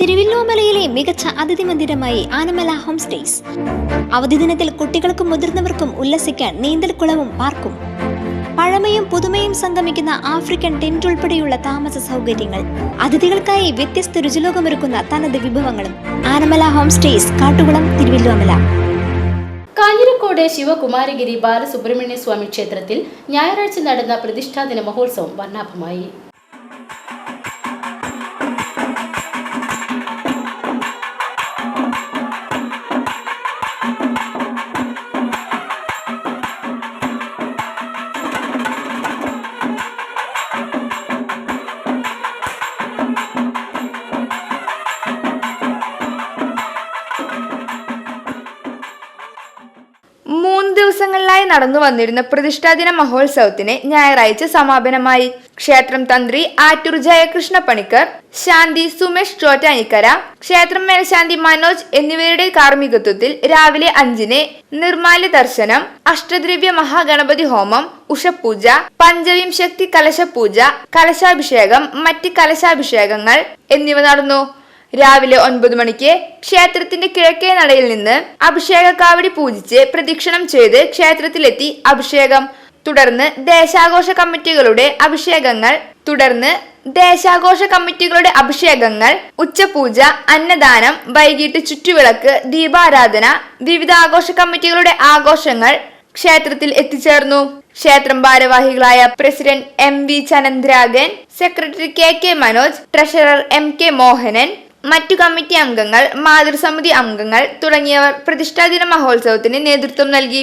തിരുവില്ലോമലയിലെ മികച്ച അതിഥി മന്ദിരമായി Anamala home stays. അവധി ദിനത്തിൽ കുട്ടികൾക്കും മുതിർന്നവർക്കും ഉല്ലസിക്കാൻ നീന്തൽക്കുളവും പാർക്കും. പഴമയും പുതുമയും സംഗമിക്കുന്ന ആഫ്രിക്കൻ ടെന്റ് ഉൾപ്പെടെയുള്ള താമസ സൗകര്യങ്ങൾ അതിഥികൾക്കായി വ്യത്യസ്ത രുചിലോകമൊരുക്കുന്ന തനത് വിഭവങ്ങളും. Anamala home stays Kattukulam Thiruvilwamala. Kanjirakode Sivakumaragiri Balasubrahmanya Swami ക്ഷേത്രത്തിൽ ഞായറാഴ്ച നടന്ന പ്രതിഷ്ഠാദിന മഹോത്സവം വർണാഭമായി. മൂന്ന് ദിവസങ്ങളിലായി നടന്നു വന്നിരുന്ന പ്രതിഷ്ഠാദിന മഹോത്സവത്തിന് ഞായറാഴ്ച സമാപനമായി. ക്ഷേത്രം തന്ത്രി ആറ്റൂർ ജയകൃഷ്ണ പണിക്കർ ശാന്തി സുമേഷ് ചോറ്റാനിക്കര ക്ഷേത്രം മേൽശാന്തി മനോജ് എന്നിവരുടെ കാർമ്മികത്വത്തിൽ രാവിലെ അഞ്ചിന് നിർമാല്യ ദർശനം അഷ്ടദ്രവ്യ മഹാഗണപതി ഹോമം ഉഷപൂജ പഞ്ചവിംശക്തി കലശപൂജ കലശാഭിഷേകം മറ്റ് കലശാഭിഷേകങ്ങൾ എന്നിവ നടന്നു. രാവിലെ ഒൻപത് മണിക്ക് ക്ഷേത്രത്തിന്റെ കിഴക്കേ നടയിൽ നിന്ന് അഭിഷേക കാവടി പൂജിച്ച് പ്രദക്ഷിണം ചെയ്ത് ക്ഷേത്രത്തിലെത്തി അഭിഷേകം. തുടർന്ന് ദേശാഘോഷ കമ്മിറ്റികളുടെ അഭിഷേകങ്ങൾ. തുടർന്ന് ദേശാഘോഷ കമ്മിറ്റികളുടെ അഭിഷേകങ്ങൾ. ഉച്ചപൂജ അന്നദാനം വൈകിട്ട് ചുറ്റുവിളക്ക് ദീപാരാധന വിവിധ ആഘോഷ കമ്മിറ്റികളുടെ ആഘോഷങ്ങൾ ക്ഷേത്രത്തിൽ എത്തിച്ചേർന്നു. ക്ഷേത്രം ഭാരവാഹികളായ president M V ചനന്ദ്രാഗൻ secretary K K Manoj treasurer M K Mohanan മറ്റു കമ്മിറ്റി അംഗങ്ങൾ മാതൃസമിതി അംഗങ്ങൾ തുടങ്ങിയവർ പ്രതിഷ്ഠാദിന മഹോത്സവത്തിന് നേതൃത്വം നൽകി.